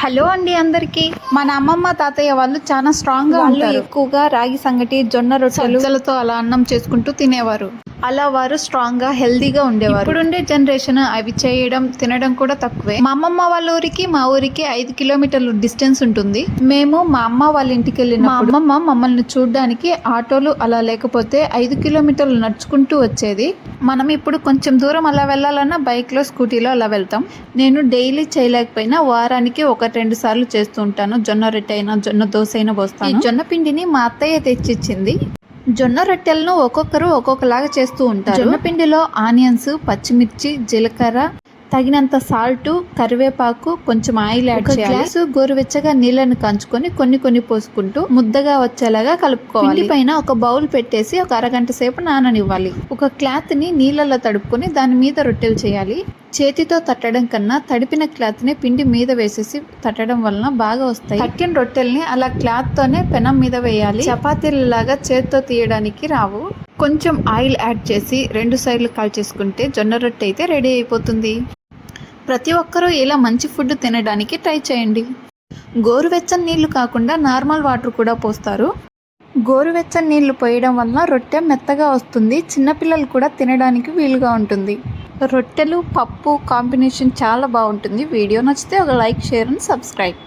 Hello అండి అందరికి. మన అమ్మమ్మ తాతయ్య వాళ్ళు చాలా స్ట్రాంగ్గా వాళ్ళు ఎక్కువగా రాగి సంగటి జొన్న రొట్టెలు సజ్జలతో అలా అన్నం చేసుకుంటూ తినేవారు. అలా వారు స్ట్రాంగ్గా హెల్దీగా ఉండేవారు. ఇప్పుడుండే జనరేషన్ అవి చేయడం తినడం కూడా తక్కువే. మా అమ్మమ్మ వాళ్ళ ఊరికి మా ఊరికి ఐదు కిలోమీటర్లు డిస్టెన్స్ ఉంటుంది. మేము మా అమ్మ వాళ్ళ ఇంటికి వెళ్ళిన మా అమ్మమ్మ మమ్మల్ని చూడడానికి ఆటోలు అలా లేకపోతే ఐదు కిలోమీటర్లు నడుచుకుంటూ వచ్చేది. మనం ఇప్పుడు కొంచెం దూరం అలా వెళ్ళాలన్నా బైక్లో స్కూటీలో అలా వెళ్తాం. నేను డైలీ చేయలేకపోయినా వారానికి ఒక రెండు సార్లు చేస్తూ ఉంటాను. జొన్న రొట్టె అయినా జొన్న దోశ అయినా పోస్తాను. జొన్న పిండిని మా అత్తయ్య తెచ్చిచ్చింది. జొన్న రొట్టెలను ఒక్కొక్కరు ఒక్కొక్కలాగా చేస్తూ ఉంటారు. జొన్న పిండిలో ఆనియన్స్ పచ్చిమిర్చి జీలకర్ర తగినంత సాల్ట్ కరివేపాకు కొంచెం ఆయిల్ యాడ్ చేయాలి. గ్లాసు గోరువెచ్చగా నీళ్ళని కంచుకొని కొన్ని కొన్ని పోసుకుంటూ ముద్దగా వచ్చేలాగా కలుపుకోవాలి. పైన ఒక బౌల్ పెట్టేసి ఒక అరగంట సేపు నాననివ్వాలి. ఒక క్లాత్ని నీళ్ళలో తడుపుకొని దాని మీద రొట్టెలు చేయాలి. చేతితో తట్టడం కన్నా తడిపిన క్లాత్ని పిండి మీద వేసేసి తట్టడం వలన బాగా వస్తాయి. తట్టిన రొట్టెల్ని అలా క్లాత్తోనే పెనం మీద వేయాలి. చపాతీలలాగా చేతితో తీయడానికి రావు. కొంచెం ఆయిల్ యాడ్ చేసి రెండు సైడ్లు కాల్చేసుకుంటే జొన్న రొట్టె అయితే రెడీ అయిపోతుంది. ప్రతి ఒక్కరూ ఇలా మంచి ఫుడ్ తినడానికి ట్రై చేయండి. గోరువెచ్చని నీళ్ళు కాకుండా నార్మల్ వాటర్ కూడా పోస్తారు. గోరువెచ్చని నీళ్ళు పోయడం వల్ల రొట్టె మెత్తగా వస్తుంది. చిన్నపిల్లలు కూడా తినడానికి వీలుగా ఉంటుంది. రొట్టెలు పప్పు కాంబినేషన్ చాలా బాగుంటుంది. వీడియో నచ్చితే ఒక లైక్ షేర్ అండ్ సబ్స్క్రైబ్.